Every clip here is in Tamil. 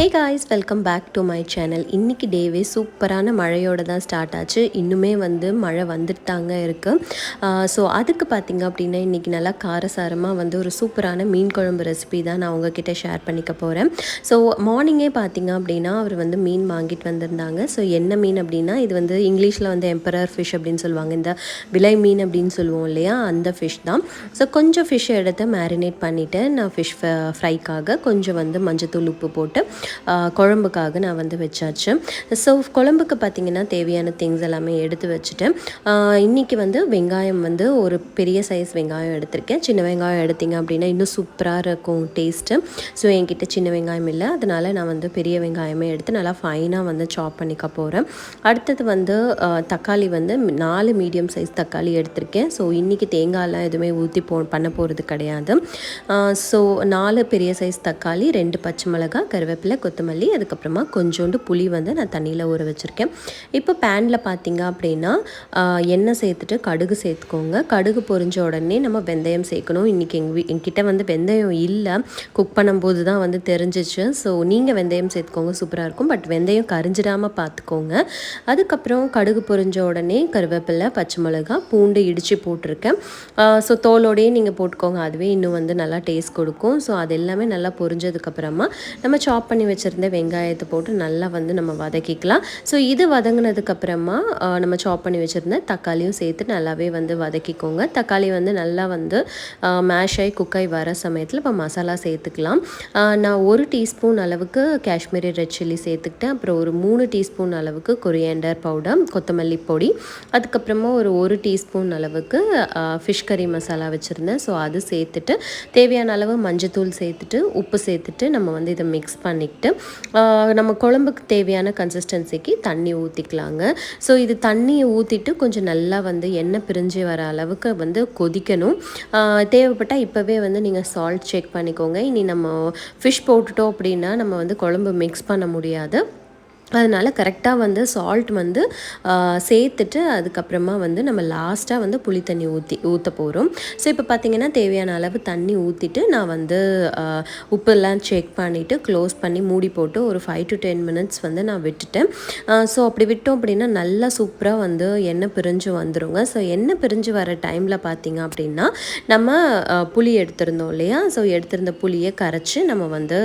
Hey guys welcome back to my channel இன்றைக்கி டேவே சூப்பரான மழையோட தான் ஸ்டார்ட் ஆச்சு. இன்னுமே வந்து மழை வந்துட்டாங்க இருக்குது ஸோ அதுக்கு பார்த்திங்க அப்படின்னா இன்றைக்கி நல்லா காரசாரமாக வந்து ஒரு சூப்பரான மீன் குழம்பு ரெசிபி தான் நான் உங்ககிட்ட ஷேர் பண்ணிக்க போகிறேன் ஸோ மார்னிங்கே பார்த்திங்க அப்படின்னா அவர் வந்து மீன் வாங்கிட்டு வந்திருந்தாங்க. ஸோ என்ன மீன் அப்படின்னா இது வந்து இங்கிலீஷில் வந்து எம்பரர் ஃபிஷ் அப்படின்னு சொல்லுவாங்க. இந்த விலை மீன் அப்படின்னு சொல்லுவோம் இல்லையா? அந்த ஃபிஷ் தான். ஸோ கொஞ்சம் ஃபிஷ் எடுத்து மேரினேட் பண்ணிவிட்டு நான் ஃபிஷ் ஃப்ரைக்காக கொஞ்சம் வந்து மஞ்சத்தூள் உப்பு போட்டு குழம்புக்காக நான் வந்து வச்சாச்சு. ஸோ குழம்புக்கு பார்த்திங்கன்னா தேவையான திங்ஸ் எல்லாமே எடுத்து வச்சுட்டேன். இன்றைக்கி வந்து வெங்காயம் வந்து ஒரு பெரிய சைஸ் வெங்காயம் எடுத்திருக்கேன். சின்ன வெங்காயம் எடுத்திங்க அப்படின்னா இன்னும் சூப்பராக இருக்கும் டேஸ்ட்டு ஸோ என்கிட்ட சின்ன வெங்காயம் இல்லை. அதனால் நான் வந்து பெரிய வெங்காயமே எடுத்து நல்லா ஃபைனாக வந்து சாப் பண்ணிக்க போகிறேன் அடுத்தது வந்து தக்காளி வந்து நாலு மீடியம் சைஸ் தக்காளி எடுத்திருக்கேன். ஸோ இன்றைக்கி தேங்காயெலாம் எதுவுமே ஊற்றி போ பண்ண போகிறது கிடையாது. ஸோ நாலு பெரிய சைஸ் தக்காளி ரெண்டு பச்சை மிளகாய் கருவேப்பிலை கொத்தமல்லி அதுக்கப்புறமா கொஞ்சோண்டு புளி வந்து நான் தண்ணியில் ஊற வச்சுருக்கேன். இப்போ பேனில் பார்த்தீங்க அப்படின்னா எண்ணெய் சேர்த்துட்டு கடுகு சேர்த்துக்கோங்க. கடுகு பொரிஞ்ச உடனே நம்ம வெந்தயம் சேர்க்கணும். இன்றைக்கி எங்கள் வீ எங்கிட்ட வந்து வெந்தயம் இல்லை. குக் பண்ணும்போது தான் வந்து தெரிஞ்சிச்சு. ஸோ நீங்கள் வெந்தயம் சேர்த்துக்கோங்க. சூப்பராக இருக்கும். பட் வெந்தயம் கரிஞ்சிடாமல் பார்த்துக்கோங்க அதுக்கப்புறம் கடுகு பொரிஞ்ச உடனே கருவேப்பிலை பச்சை மிளகா பூண்டு இடித்து போட்டிருக்கேன். ஸோ தோலோடையே நீங்கள் போட்டுக்கோங்க. அதுவே இன்னும் வந்து நல்லா டேஸ்ட் கொடுக்கும். ஸோ அது எல்லாமே நல்லா பொரிஞ்சதுக்கப்புறமா நம்ம சாப் பண்ணி வச்சுருந்த வெங்காயத்தை போட்டு நல்லா வந்து நம்ம வதக்கிக்கலாம். ஸோ இது வதங்கினதுக்கப்புறமா நம்ம சாப் பண்ணி வச்சுருந்த தக்காளியும் சேர்த்து நல்லாவே வந்து வதக்கிக்கோங்க. தக்காளி வந்து நல்லா வந்து மேஷ் ஆகி குக்காய் வர சமயத்தில் இப்போ மசாலா சேர்த்துக்கலாம். நான் ஒரு டீஸ்பூன் அளவுக்கு காஷ்மீரி ரெட் சில்லி சேர்த்துக்கிட்டேன். அப்புறம் ஒரு மூணு டீஸ்பூன் அளவுக்கு கொரியண்டர் பவுடர் கொத்தமல்லி பொடி. அதுக்கப்புறமா ஒரு ஒரு டீஸ்பூன் அளவுக்கு ஃபிஷ் கறி மசாலா வச்சுருந்தேன். ஸோ அது சேர்த்துட்டு தேவையான அளவு மஞ்சத்தூள் சேர்த்துட்டு உப்பு சேர்த்துட்டு நம்ம வந்து இதை மிக்ஸ் பண்ணிக்கிட்டு நம்ம குழம்புக்கு தேவையான கன்சிஸ்டன்சிக்கு தண்ணி ஊற்றிக்கலாங்க ஸோ இது தண்ணியை ஊற்றிட்டு கொஞ்சம் நல்லா வந்து எண்ணெய் பிரிஞ்சு வர அளவுக்கு வந்து கொதிக்கணும். தேவைப்பட்டால் இப்போவே வந்து நீங்கள் சால்ட் செக் பண்ணிக்கோங்க. இனி நம்ம ஃபிஷ் போட்டுட்டோம் அப்படின்னா நம்ம வந்து குழம்பு மிக்ஸ் பண்ண முடியாது. அதனால் கரெக்டாக வந்து சால்ட் வந்து சேர்த்துட்டு அதுக்கப்புறமா வந்து நம்ம லாஸ்ட்டாக வந்து புளி தண்ணி ஊற்றி ஊற்ற போகிறோம் ஸோ இப்போ பார்த்திங்கன்னா தேவையான அளவு தண்ணி ஊற்றிட்டு நான் வந்து உப்பெல்லாம் செக் பண்ணிவிட்டு க்ளோஸ் பண்ணி மூடி போட்டு ஒரு ஃபைவ் டு டென் மினிட்ஸ் வந்து நான் விட்டுட்டேன். ஸோ அப்படி விட்டோம் அப்படின்னா நல்லா சூப்பராக வந்து எண்ணெய் பிரிஞ்சு வந்துடுங்க ஸோ எண்ணெய் பிரிஞ்சு வர டைமில் பார்த்திங்க அப்படின்னா நம்ம புளி எடுத்திருந்தோம் இல்லையா? ஸோ எடுத்திருந்த புளியை கரைச்சி நம்ம வந்து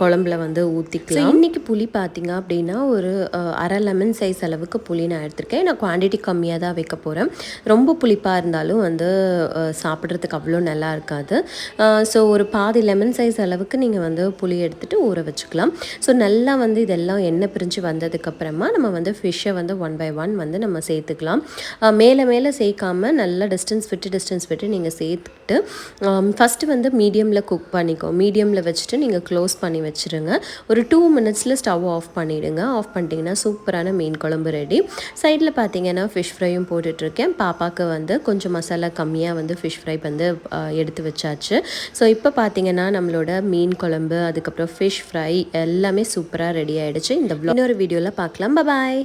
குழம்புல வந்து ஊற்றிக்கலாம் இன்றைக்கி புளி பார்த்திங்க அப்படின்னா பார்த்திங்கன்னா ஒரு அரை லெமன் சைஸ் அளவுக்கு புளி நான் எடுத்திருக்கேன். நான் குவான்டிட்டி கம்மியாக தான் வைக்க போகிறேன் ரொம்ப புளிப்பாக இருந்தாலும் வந்து சாப்பிட்றதுக்கு அவ்வளோ நல்லா இருக்காது. ஸோ ஒரு பாதி லெமன் சைஸ் அளவுக்கு நீங்கள் வந்து புளி எடுத்துகிட்டு ஊற வச்சுக்கலாம். ஸோ நல்லா வந்து இதெல்லாம் எண்ணெய் பிரிஞ்சு வந்ததுக்கப்புறமா நம்ம வந்து ஃபிஷ்ஷை வந்து ஒன் பை ஒன் வந்து நம்ம சேர்த்துக்கலாம். மேலே மேலே சேர்க்காமல் நல்லா டிஸ்டன்ஸ் விட்டு டிஸ்டன்ஸ் விட்டு நீங்கள் சேர்த்து சேர்த்துக்கிட்டு ஃபஸ்ட்டு வந்து மீடியமில் குக் பண்ணிக்கோ. மீடியமில் வச்சுட்டு நீங்கள் க்ளோஸ் பண்ணி வச்சுருங்க. ஒரு டூ மினிட்ஸில் ஸ்டவ் ஆஃப் பண்ணிவிடுங்க ஆஃப் பண்ணிட்டீங்கன்னா சூப்பரான மீன் குழம்பு ரெடி சைடில் பார்த்தீங்கன்னா ஃபிஷ் ஃப்ரையும் போட்டுட்ருக்கேன். பாப்பாவுக்கு வந்து கொஞ்சம் மசாலா கம்மியாக வந்து ஃபிஷ் ஃப்ரை வந்து எடுத்து வச்சாச்சு. ஸோ இப்போ பார்த்தீங்கன்னா நம்மளோட மீன் குழம்பு அதுக்கப்புறம் ஃபிஷ் ஃப்ரை எல்லாமே சூப்பராக ரெடி ஆகிடுச்சு இந்த இன்னொரு வீடியோவில் பார்க்கலாம் பாய்